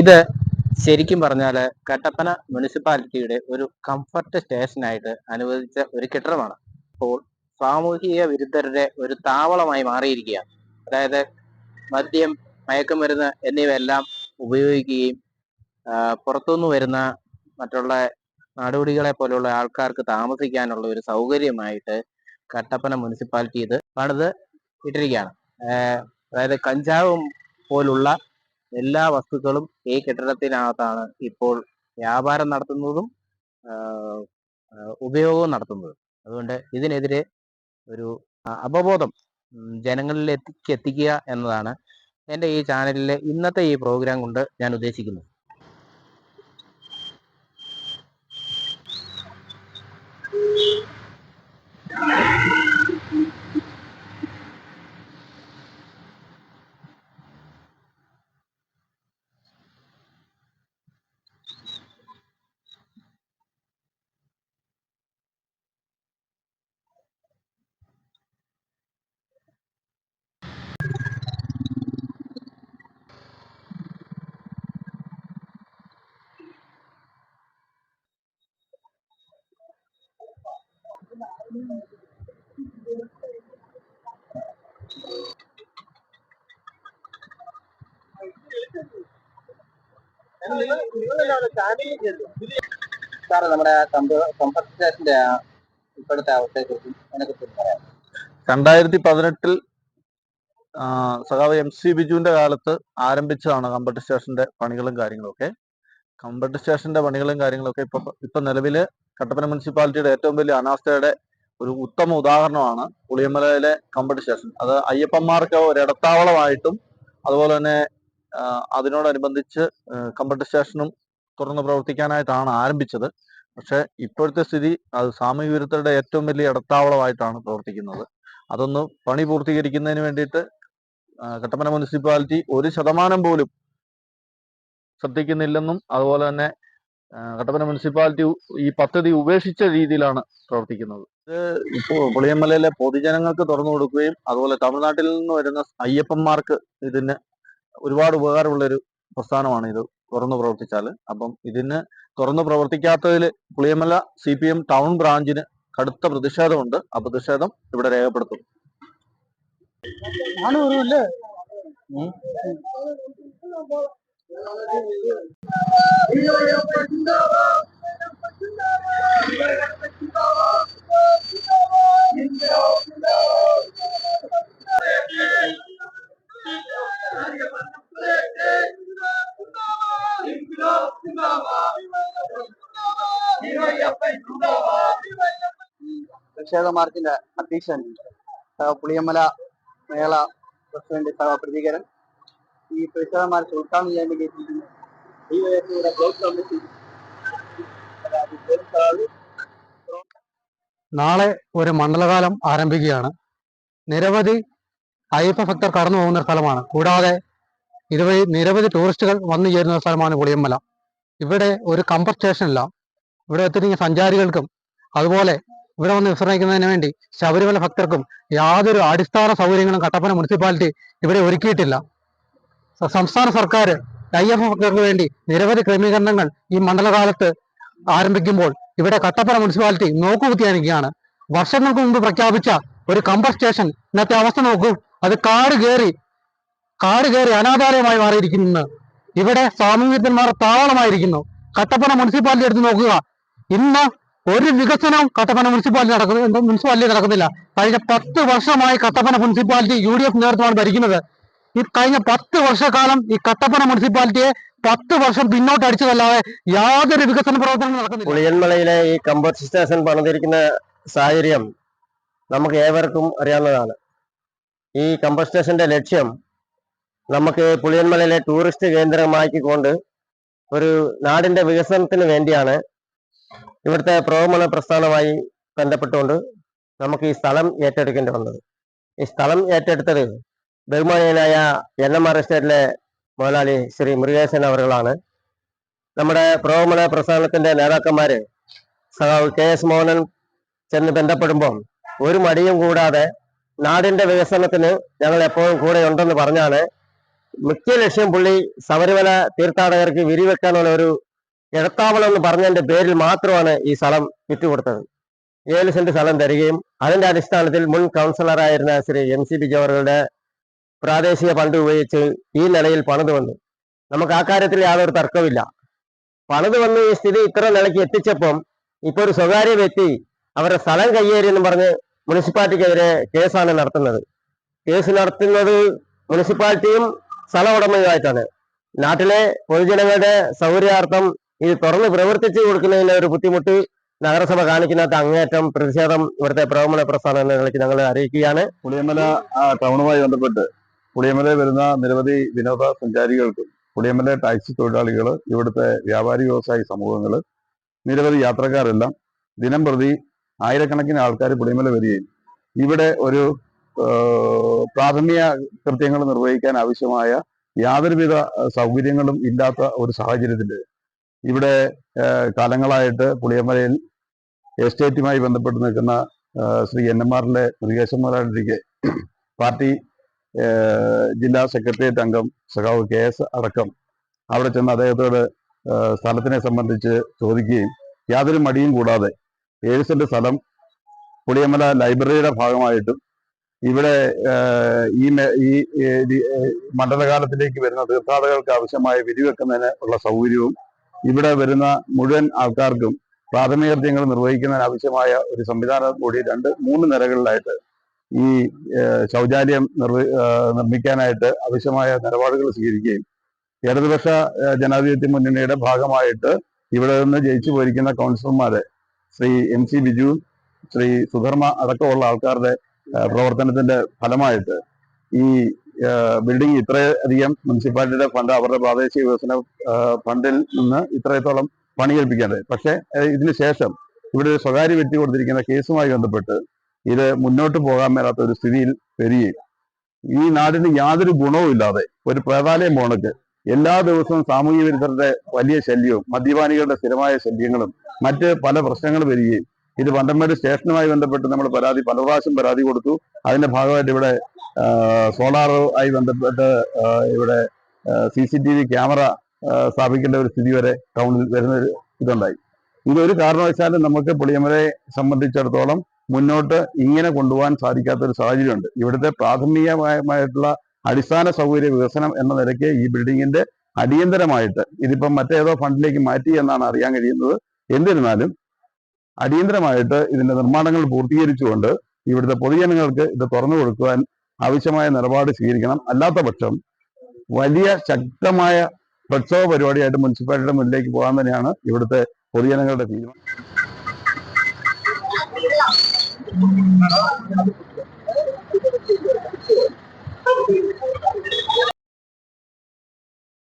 ഇത് ശരിക്കും പറഞ്ഞാൽ കട്ടപ്പന മുനിസിപ്പാലിറ്റിയുടെ ഒരു കംഫർട്ട് സ്റ്റേഷനായിട്ട് അനുവദിച്ച ഒരു കെട്ടിടമാണ്. അപ്പോൾ സാമൂഹിക വിരുദ്ധരുടെ ഒരു താവളമായി മാറിയിരിക്കുകയാണ്. അതായത് മദ്യം മയക്കുമരുന്ന് എന്നിവയെല്ലാം ഉപയോഗിക്കുകയും പുറത്തുനിന്ന് വരുന്ന മറ്റുള്ള നാടുപടികളെ പോലെയുള്ള ആൾക്കാർക്ക് താമസിക്കാനുള്ള ഒരു സൗകര്യമായിട്ട് കട്ടപ്പന മുനിസിപ്പാലിറ്റി ഇത് പണിത് ഇട്ടിരിക്കുകയാണ്. അതായത് കഞ്ചാവും പോലുള്ള എല്ലാ വസ്തുക്കളും ഈ കെട്ടിടത്തിനകത്താണ് ഇപ്പോൾ വ്യാപാരം നടത്തുന്നതും ഉപയോഗവും നടത്തുന്നതും. അതുകൊണ്ട് ഇതിനെതിരെ ഒരു അവബോധം ഉം, ജനങ്ങളിലേക്ക് എത്തിക്കുക എന്നതാണ് എന്റെ ഈ ചാനലിലെ ഇന്നത്തെ ഈ പ്രോഗ്രാം കൊണ്ട് ഞാൻ ഉദ്ദേശിക്കുന്നത്. സാറ് നമ്മുടെ കംഫർട്ട് സ്റ്റേഷന്റെ ഇപ്പോഴത്തെ അതിനെക്കുറിച്ചും പറയാം രണ്ടായിരത്തി പതിനെട്ടിൽ സഖാവ് എം സി ബിജുവിന്റെ കാലത്ത് ആരംഭിച്ചതാണ് കമ്പട്ട് സ്റ്റേഷന്റെ പണികളും കാര്യങ്ങളൊക്കെ. കമ്പട്ട് സ്റ്റേഷന്റെ പണികളും കാര്യങ്ങളൊക്കെ ഇപ്പൊ ഇപ്പൊ നിലവിൽ കട്ടപ്പന മുനിസിപ്പാലിറ്റിയുടെ ഏറ്റവും വലിയ അനാസ്ഥയുടെ ഒരു ഉത്തമ ഉദാഹരണമാണ് പുളിയമലയിലെ കമ്പട്ട് സ്റ്റേഷൻ. അത് അയ്യപ്പന്മാർക്ക് ഒരു ഇടത്താവളമായിട്ടും അതുപോലെ തന്നെ അതിനോടനുബന്ധിച്ച് കമ്പ്യൂട്ടർ സ്റ്റേഷനും തുറന്ന് പ്രവർത്തിക്കാനായിട്ടാണ് ആരംഭിച്ചത്. പക്ഷേ ഇപ്പോഴത്തെ സ്ഥിതി അത് സാമൂഹ്യ വിരുദ്ധരുടെ ഏറ്റവും വലിയ ഇടത്താവളമായിട്ടാണ് പ്രവർത്തിക്കുന്നത്. അതൊന്ന് പണി പൂർത്തീകരിക്കുന്നതിന് വേണ്ടിയിട്ട് കട്ടപ്പന മുനിസിപ്പാലിറ്റി ഒരു ശതമാനം പോലും ശ്രദ്ധിക്കുന്നില്ലെന്നും അതുപോലെ തന്നെ കട്ടപ്പന മുനിസിപ്പാലിറ്റി ഈ പദ്ധതി ഉപേക്ഷിച്ച രീതിയിലാണ് പ്രവർത്തിക്കുന്നത്. ഇത് ഇപ്പോൾ പുളിയമ്മലയിലെ പൊതുജനങ്ങൾക്ക് തുറന്നു കൊടുക്കുകയും അതുപോലെ തമിഴ്നാട്ടിൽ നിന്ന് വരുന്ന അയ്യപ്പന്മാർക്ക് ഇതിന് ഒരുപാട് ഉപകാരമുള്ള ഒരു പ്രസ്ഥാനമാണ് ഇത് തുറന്നു പ്രവർത്തിച്ചാൽ അപ്പം ഇതിന് തുറന്നു പ്രവർത്തിക്കാത്തതിൽ Puliyamala C P M town ബ്രാഞ്ചിന് കടുത്ത പ്രതിഷേധമുണ്ട്. ആ പ്രതിഷേധം ഇവിടെ രേഖപ്പെടുത്തും. പ്രതിഷേധ മാർച്ചിന്റെ അധ്യക്ഷൻ പുളിയമ്മല മേള പ്രസിഡന്റ് പ്രതികരൻ. ഈ പ്രതിഷേധ മാർച്ച് ഉദ്ഘാടനം ചെയ്യാൻ വേണ്ടി നാളെ ഒരു മണ്ഡലകാലം ആരംഭിക്കുകയാണ്. നിരവധി അയ്യപ്പ ഭക്തർ കടന്നു പോകുന്ന സ്ഥലമാണ്. കൂടാതെ ഇതുവഴി നിരവധി ടൂറിസ്റ്റുകൾ വന്നു ചേരുന്ന സ്ഥലമാണ് പുളിയമ്മല. ഇവിടെ ഒരു കമ്പർ സ്റ്റേഷനില്ല ഇവിടെ എത്തിയിരിക്കുന്ന സഞ്ചാരികൾക്കും അതുപോലെ ഇവിടെ വന്ന് വിശ്രമിക്കുന്നതിന് വേണ്ടി ശബരിമല ഭക്തർക്കും യാതൊരു അടിസ്ഥാന സൗകര്യങ്ങളും കട്ടപ്പന മുനിസിപ്പാലിറ്റി ഇവിടെ ഒരുക്കിയിട്ടില്ല. സംസ്ഥാന സർക്കാർ ഐ എഫ് ഭക്തർക്ക് വേണ്ടി നിരവധി ക്രമീകരണങ്ങൾ ഈ മണ്ഡലകാലത്ത് ആരംഭിക്കുമ്പോൾ ഇവിടെ കട്ടപ്പന മുനിസിപ്പാലിറ്റി നോക്കുകുത്തിയാനിക്കുകയാണ് വർഷങ്ങൾക്ക് മുമ്പ് പ്രഖ്യാപിച്ച ഒരു കമ്പർ സ്റ്റേഷൻ ഇന്നത്തെ അവസ്ഥ നോക്കൂ. അത് കാട് കയറി കാട് കയറി അനാഥാലയമായി മാറിയിരിക്കുന്നു. ഇവിടെ സാമൂഹ്യന്മാർ താവളമായിരിക്കുന്നു. കട്ടപ്പന മുനിസിപ്പാലിറ്റി എടുത്ത് നോക്കുക. ഇന്ന് ഒരു വികസനവും കട്ടപ്പന മുനിസിപ്പാലിറ്റി നടക്കുന്ന മുനിസിപ്പാലിറ്റി നടക്കുന്നില്ല. കഴിഞ്ഞ പത്ത് വർഷമായി Kattappana municipality U D F നേതൃത്വമാണ് ഭരിക്കുന്നത്. ഈ കഴിഞ്ഞ പത്ത് വർഷക്കാലം ഈ കട്ടപ്പന മുനിസിപ്പാലിറ്റിയെ പത്ത് വർഷം പിന്നോട്ട് അടിച്ചതല്ലാതെ യാതൊരു വികസന പ്രവർത്തനങ്ങളും നടക്കുന്നില്ല. പുളിയൻമലയിലെ ഈ കമ്പോസ്റ്റ് സ്റ്റേഷൻ പണിതിരിക്കുന്ന സാഹചര്യം നമുക്ക് ഏവർക്കും അറിയാവുന്നതാണ്. ഈ കമ്പർട്ട് സ്റ്റേഷന്റെ ലക്ഷ്യം നമുക്ക് പുളിയന്മലയിലെ ടൂറിസ്റ്റ് കേന്ദ്രമാക്കിക്കൊണ്ട് ഒരു നാടിന്റെ വികസനത്തിന് വേണ്ടിയാണ് ഇവിടുത്തെ പ്രോമണ പ്രസ്ഥാനമായി ബന്ധപ്പെട്ടുകൊണ്ട് നമുക്ക് ഈ സ്ഥലം ഏറ്റെടുക്കേണ്ടി വന്നത്. ഈ സ്ഥലം ഏറ്റെടുത്തത് ബഹുമാനീയനായ എൻ എം ആർ എസ്റ്റേറ്റിലെ മുതലാളി ശ്രീ മുരുകേശൻ അവറുകളാണ് നമ്മുടെ പ്രോമണ പ്രസ്ഥാനത്തിന്റെ നേതാക്കന്മാര് സഖാവ് കെ എസ് മോഹനൻ ചെന്ന് ബന്ധപ്പെടുമ്പോൾ ഒരു മടിയും കൂടാതെ നാടിന്റെ വികസനത്തിന് ഞങ്ങൾ എപ്പോഴും കൂടെ ഉണ്ടെന്ന് പറഞ്ഞാണ് മുഖ്യ ലക്ഷ്യം പുള്ളി ശബരിമല തീർത്ഥാടകർക്ക് വിരിവെക്കാനുള്ള ഒരു ഇടത്താവളം എന്ന് പറഞ്ഞതിന്റെ പേരിൽ മാത്രമാണ് ഈ സ്ഥലം വിറ്റുകൊടുത്തത് ഏഴ് സെന്റ് സ്ഥലം തരികയും അതിന്റെ അടിസ്ഥാനത്തിൽ മുൻ കൗൺസിലറായിരുന്ന ശ്രീ എം സി ബി ജവഹറുടെ പ്രാദേശിക ഫണ്ട് ഉപയോഗിച്ച് ഈ നിലയിൽ പണിത് വന്നു. നമുക്ക് ആ കാര്യത്തിൽ യാതൊരു തർക്കമില്ല പണിത് വന്ന് ഈ സ്ഥിതി ഇത്ര നിലയ്ക്ക് എത്തിച്ചപ്പം ഇപ്പൊ ഒരു സ്വകാര്യ വ്യക്തി അവരുടെ സ്ഥലം കയ്യേറി എന്ന് പറഞ്ഞ് മുനിസിപ്പാലിറ്റിക്കെതിരെ കേസാണ് നടത്തുന്നത്. കേസ് നടത്തുന്നത് മുനിസിപ്പാലിറ്റിയും സ്ഥല ഉടമയുമായിട്ടാണ് നാട്ടിലെ പൊതുജനങ്ങളുടെ സൗകര്യാർത്ഥം ഇത് തുറന്ന് പ്രവർത്തിച്ചു കൊടുക്കുന്നതിന് ഒരു ബുദ്ധിമുട്ട് നഗരസഭ കാണിക്കുന്നതിനകത്ത് അങ്ങേറ്റം പ്രതിഷേധം ഇവിടുത്തെ പ്രവമന പ്രസ്ഥാനങ്ങളിലേക്ക് ഞങ്ങൾ അറിയിക്കുകയാണ്. പുളിയമല ടൗണുമായി ബന്ധപ്പെട്ട് പുളിയമലയിൽ വരുന്ന നിരവധി വിനോദ സഞ്ചാരികൾക്കും പുളിയമല ടാക്സി തൊഴിലാളികൾ ഇവിടുത്തെ വ്യാപാരി വ്യവസായി സമൂഹങ്ങൾ നിരവധി യാത്രക്കാരെല്ലാം ദിനം പ്രതി ആയിരക്കണക്കിന് ആൾക്കാർ പുളിയമല വരികയും ഇവിടെ ഒരു പ്രാഥമിക കൃത്യങ്ങൾ നിർവഹിക്കാൻ ആവശ്യമായ യാതൊരുവിധ സൗകര്യങ്ങളും ഇല്ലാത്ത ഒരു സാഹചര്യത്തിൽ ഇവിടെ കാലങ്ങളായിട്ട് പുളിയമലയിൽ എസ്റ്റേറ്റുമായി ബന്ധപ്പെട്ട് നിൽക്കുന്ന ശ്രീ എൻ എം ആറിലെ മുരുകേശൻ പാർട്ടി ജില്ലാ സെക്രട്ടേറിയറ്റ് അംഗം സഖാവ് കെ എസ് അടക്കം അവിടെ ചെന്ന് അദ്ദേഹത്തോട് സ്ഥലത്തിനെ സംബന്ധിച്ച് ചോദിക്കുകയും യാതൊരു മടിയും കൂടാതെ ഏഴ് സെന്റ് സ്ഥലം പുളിയമല ലൈബ്രറിയുടെ ഭാഗമായിട്ടും ഇവിടെ ഈ മണ്ഡലകാലത്തിലേക്ക് വരുന്ന തീർത്ഥാടകർക്ക് ആവശ്യമായ വിരിവെക്കുന്നതിന് ഉള്ള സൗകര്യവും ഇവിടെ വരുന്ന മുഴുവൻ ആൾക്കാർക്കും പ്രാഥമിക കൃത്യങ്ങൾ നിർവഹിക്കുന്നതിന് ആവശ്യമായ ഒരു സംവിധാനം കൂടി രണ്ട് മൂന്ന് നിലകളിലായിട്ട് ഈ ശൗചാലയം നിർമ്മിക്കാനായിട്ട് ആവശ്യമായ നിലപാടുകൾ സ്വീകരിക്കുകയും ഇടതുപക്ഷ ജനാധിപത്യ മുന്നണിയുടെ ഭാഗമായിട്ട് ഇവിടെ നിന്ന് ജയിച്ചു പോയിരിക്കുന്ന കൗൺസിലർമാരെ ശ്രീ എം സി ബിജു ശ്രീ സുധർമ്മ അടക്കമുള്ള ആൾക്കാരുടെ പ്രവർത്തനത്തിന്റെ ഫലമായിട്ട് ഈ ബിൽഡിംഗ് ഇത്രയധികം മുനിസിപ്പാലിറ്റിയുടെ ഫണ്ട് അവരുടെ പ്രാദേശിക വികസന ഫണ്ടിൽ നിന്ന് ഇത്രത്തോളം പണികൽപ്പിക്കേണ്ടത് പക്ഷേ ഇതിന് ശേഷം ഇവിടെ ഒരു സ്വകാര്യ വ്യക്തി കൊടുത്തിരിക്കുന്ന കേസുമായി ബന്ധപ്പെട്ട് ഇത് മുന്നോട്ട് പോകാൻ മേലാത്ത ഒരു സ്ഥിതിയിൽ വരികയും ഈ നാടിന് യാതൊരു ഗുണവും ഇല്ലാതെ ഒരു പ്രേതാലയം പോണക്ക് എല്ലാ ദിവസവും സാമൂഹ്യ വിരുദ്ധരുടെ വലിയ ശല്യവും മദ്യപാനികളുടെ സ്ഥിരമായ ശല്യങ്ങളും മറ്റ് പല പ്രശ്നങ്ങളും വരികയും ഇത് പന്തമേട് സ്റ്റേഷനുമായി ബന്ധപ്പെട്ട് നമ്മൾ പരാതി പല പ്രാവശ്യം പരാതി കൊടുത്തു. അതിന്റെ ഭാഗമായിട്ട് ഇവിടെ സോളാറുമായി ബന്ധപ്പെട്ട് ഇവിടെ C C T V camera സ്ഥാപിക്കേണ്ട ഒരു സ്ഥിതി വരെ ടൗണിൽ വരുന്ന ഒരു ഇതുണ്ടായി. ഇതൊരു കാരണവശാലും നമുക്ക് പുളിയമലയെ സംബന്ധിച്ചിടത്തോളം മുന്നോട്ട് ഇങ്ങനെ കൊണ്ടുപോകാൻ സാധിക്കാത്ത ഒരു സാഹചര്യമുണ്ട്. ഇവിടുത്തെ പ്രാഥമികമായിട്ടുള്ള അടിസ്ഥാന സൗകര്യ വികസനം എന്ന നിലയ്ക്ക് ഈ ബിൽഡിങ്ങിന്റെ അടിയന്തരമായിട്ട് ഇതിപ്പം മറ്റേതോ ഫണ്ടിലേക്ക് മാറ്റി എന്നാണ് അറിയാൻ കഴിയുന്നത്. എന്നിരുന്നാലും അടിയന്തരമായിട്ട് ഇതിന്റെ നിർമ്മാണങ്ങൾ പൂർത്തീകരിച്ചുകൊണ്ട് ഇവിടുത്തെ പൊതുജനങ്ങൾക്ക് ഇത് തുറന്നു കൊടുക്കുവാൻ ആവശ്യമായ നിലപാട് സ്വീകരിക്കണം അല്ലാത്ത പക്ഷം വലിയ ശക്തമായ പ്രക്ഷോഭ പരിപാടിയായിട്ട് മുനിസിപ്പാലിറ്റിയുടെ മുന്നിലേക്ക് പോകാൻ തന്നെയാണ് ഇവിടുത്തെ പൊതുജനങ്ങളുടെ തീരുമാനം